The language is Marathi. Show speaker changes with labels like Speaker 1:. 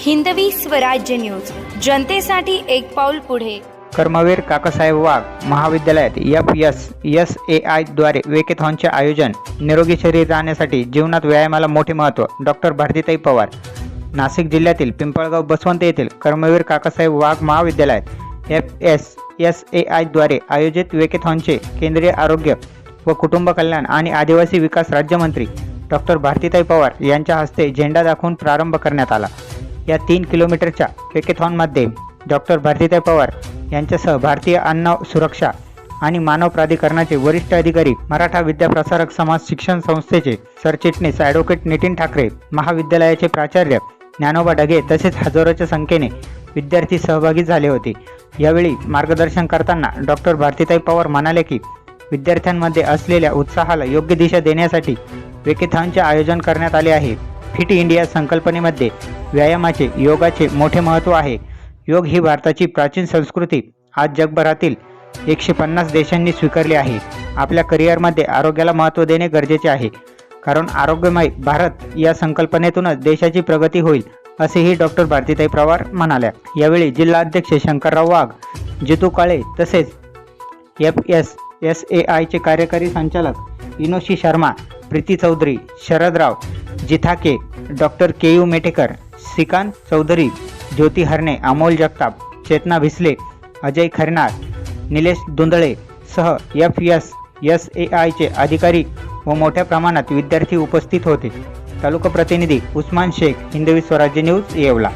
Speaker 1: हिंदवी स्वराज्य न्यूज. जनतेसाठी एक पाऊल पुढे.
Speaker 2: कर्मवीर काकासाहेब वाघ महाविद्यालयात एफ एस एस ए आयद्वारे वेकेथॉनचे आयोजन. निरोगी शरीर राहण्यासाठी जीवनात व्यायामाला मोठे महत्त्व. डॉक्टर भारतीताई पवार. नाशिक जिल्ह्यातील पिंपळगाव बसवंत येथील कर्मवीर काकासाहेब वाघ महाविद्यालयात एफ एस एस ए आयद्वारे आयोजित वेकेथॉनचे केंद्रीय आरोग्य व कुटुंब कल्याण आणि आदिवासी विकास राज्यमंत्री डॉक्टर भारतीताई पवार यांच्या हस्ते झेंडा दाखवून प्रारंभ करण्यात आला. या तीन किलोमीटरच्या केकेथॉनमध्ये डॉक्टर भारतीताई पवार यांच्यासह भारतीय अन्न सुरक्षा आणि मानव प्राधिकरणाचे वरिष्ठ अधिकारी मराठा विद्याप्रसारक समाज शिक्षण संस्थेचे सरचिटणीस ॲडव्होकेट नितीन ठाकरे महाविद्यालयाचे प्राचार्य ज्ञानोबा ढगे तसेच हजारोच्या संख्येने विद्यार्थी सहभागी झाले होते. यावेळी मार्गदर्शन करताना डॉक्टर भारतीताई पवार म्हणाले की विद्यार्थ्यांमध्ये असलेल्या उत्साहाला योग्य दिशा देण्यासाठी वेकेथॉनचे आयोजन करण्यात आले आहे. फिट इंडिया संकल्पनेमध्ये व्यायामाचे योगाचे मोठे महत्त्व आहे. योग ही भारताची प्राचीन संस्कृती. आज जगभरातील एकशे पन्नास देशांनी स्वीकारली आहे. आपल्या करिअरमध्ये आरोग्याला महत्त्व देणे गरजेचे आहे. कारण आरोग्यमय भारत या संकल्पनेतूनच देशाची प्रगती होईल असेही डॉक्टर भारतीताई पवार म्हणाल्या. यावेळी जिल्हाध्यक्ष शंकरराव वाघ जितू काळे तसेच एफ एस एस ए आयचे कार्यकारी संचालक Inoshi Sharma Preeti Chaudhari Sharadrao Jithake doctor K U Metekar Shrikant Chaudhari Jyoti Harne Amol Jagtap Chetana Bhisle Ajay Kharnar Nilesh Dundale सह एफ एस एस ए आयचे अधिकारी व मोठ्या प्रमाणात विद्यार्थी उपस्थित होते. तालुका प्रतिनिधी उस्मान शेख हिंदवी स्वराज्य न्यूज येवला.